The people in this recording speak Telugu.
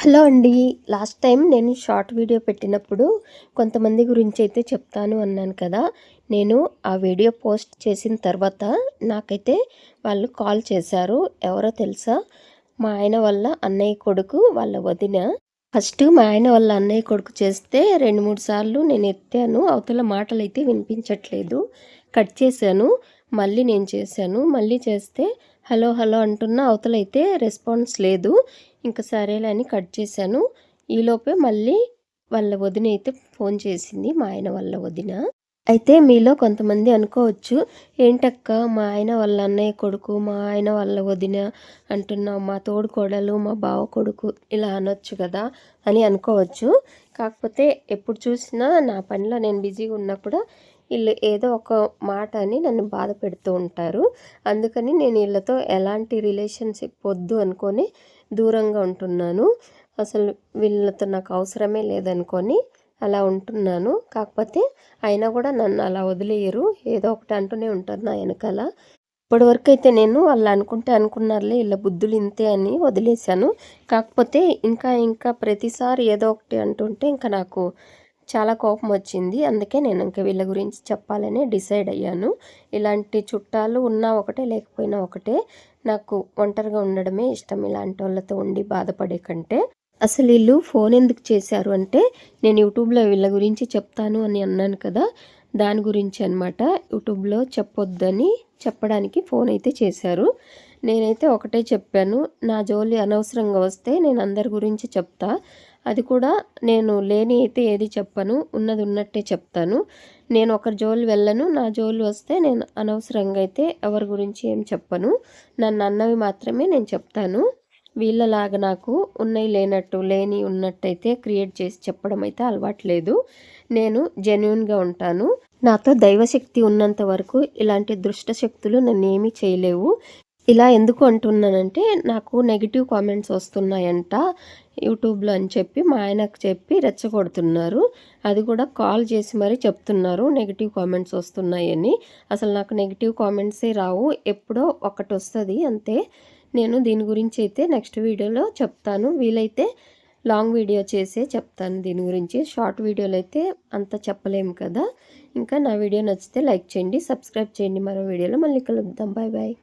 హలో అండి. లాస్ట్ టైం నేను షార్ట్ వీడియో పెట్టినప్పుడు కొంతమంది గురించి అయితే చెప్తాను అన్నాను కదా. నేను ఆ వీడియో పోస్ట్ చేసిన తర్వాత నాకైతే వాళ్ళు కాల్ చేశారు. ఎవరో తెలుసా? మా ఆయన వల్ల అన్నయ్య కొడుకు వాళ్ళ వదిన. ఫస్ట్ మా ఆయన వాళ్ళ అన్నయ్య కొడుకు చేస్తే రెండు మూడు సార్లు నేను ఎత్తాను. అవతల మాటలు అయితే వినిపించట్లేదు. కట్ చేశాను. మళ్ళీ నేను చేశాను. మళ్ళీ చేస్తే హలో హలో అంటున్న అవతలైతే రెస్పాన్స్ లేదు. ఇంకా సరేలే అని కట్ చేశాను. ఈలోపే మళ్ళీ వాళ్ళ వదిన అయితే ఫోన్ చేసింది మా ఆయన వాళ్ళ వదిన. అయితే మీలో కొంతమంది అనుకోవచ్చు ఏంటక్క మా ఆయన వాళ్ళ అన్నయ్య కొడుకు మా ఆయన వాళ్ళ వదిన అంటున్నావు మా తోడు కోడలు మా బావ కొడుకు ఇలా అనొచ్చు కదా అని అనుకోవచ్చు. కాకపోతే ఎప్పుడు చూసినా నా పనిలో నేను బిజీగా ఉన్నా కూడా వీళ్ళు ఏదో ఒక మాట అని నన్ను బాధ పెడుతూ ఉంటారు. అందుకని నేను వీళ్ళతో ఎలాంటి రిలేషన్షిప్ వద్దు అనుకొని దూరంగా ఉంటున్నాను. అసలు వీళ్ళతో నాకు అవసరమే లేదనుకొని అలా ఉంటున్నాను. కాకపోతే అయినా కూడా నన్ను అలా వదిలేయరు. ఏదో ఒకటి అంటూనే ఉంటారు నా వెనకాల. ఇప్పటివరకు అయితే నేను వాళ్ళు అనుకుంటే అనుకున్నారులే ఇలా బుద్ధులు ఇంతే అని వదిలేశాను. కాకపోతే ఇంకా ఇంకా ప్రతిసారి ఏదో ఒకటి అంటుంటే ఇంకా నాకు చాలా కోపం వచ్చింది. అందుకే నేను ఇంకా వీళ్ళ గురించి చెప్పాలని డిసైడ్ అయ్యాను. ఇలాంటి చుట్టాలు ఉన్నా ఒకటే లేకపోయినా ఒకటే నాకు ఒంటరిగా ఉండడమే ఇష్టం. ఇలాంటి వాళ్ళతో ఉండి బాధపడే కంటే అసలు వీళ్ళు ఫోన్ ఎందుకు చేశారు అంటే నేను యూట్యూబ్లో వీళ్ళ గురించి చెప్తాను అని అన్నాను కదా దాని గురించి అనమాట యూట్యూబ్లో చెప్పొద్దని చెప్పడానికి ఫోన్ అయితే చేశారు. నేనైతే ఒకటే చెప్పాను నా జోలి అనవసరంగా వస్తే నేను అందరి గురించి చెప్తా. అది కూడా నేను లేని అయితే ఏది చెప్పను ఉన్నది ఉన్నట్టే చెప్తాను. నేను ఒకరి జోలు వెళ్ళను నా జోలు వస్తే నేను అనవసరంగా అయితే ఎవరి గురించి ఏం చెప్పను. నన్ను అన్నవి మాత్రమే నేను చెప్తాను. వీళ్ళలాగా నాకు ఉన్నాయి లేనట్టు లేని ఉన్నట్టయితే క్రియేట్ చేసి చెప్పడం అయితే అలవాట్లేదు నేను జెన్యున్గా ఉంటాను. నాతో దైవశక్తి ఉన్నంత వరకు ఇలాంటి దృష్ట శక్తులు నన్ను ఏమీ చేయలేవు. ఇలా ఎందుకు అంటున్నానంటే నాకు నెగిటివ్ కామెంట్స్ వస్తున్నాయంట యూట్యూబ్లో అని చెప్పి మా ఆయనకు చెప్పి రెచ్చగొడుతున్నారు. అది కూడా కాల్ చేసి మరీ చెప్తున్నారు నెగిటివ్ కామెంట్స్ వస్తున్నాయని. అసలు నాకు నెగిటివ్ కామెంట్సే రావు. ఎప్పుడో ఒకటి వస్తుంది అంతే. నేను దీని గురించి అయితే నెక్స్ట్ వీడియోలో చెప్తాను. వీలైతే లాంగ్ వీడియో చేసే చెప్తాను దీని గురించి. షార్ట్ వీడియోలు అయితే అంత చెప్పలేము కదా. ఇంకా నా వీడియో నచ్చితే లైక్ చేయండి సబ్స్క్రైబ్ చేయండి. మరో వీడియోలో మళ్ళీ కలుద్దాం. Bye bye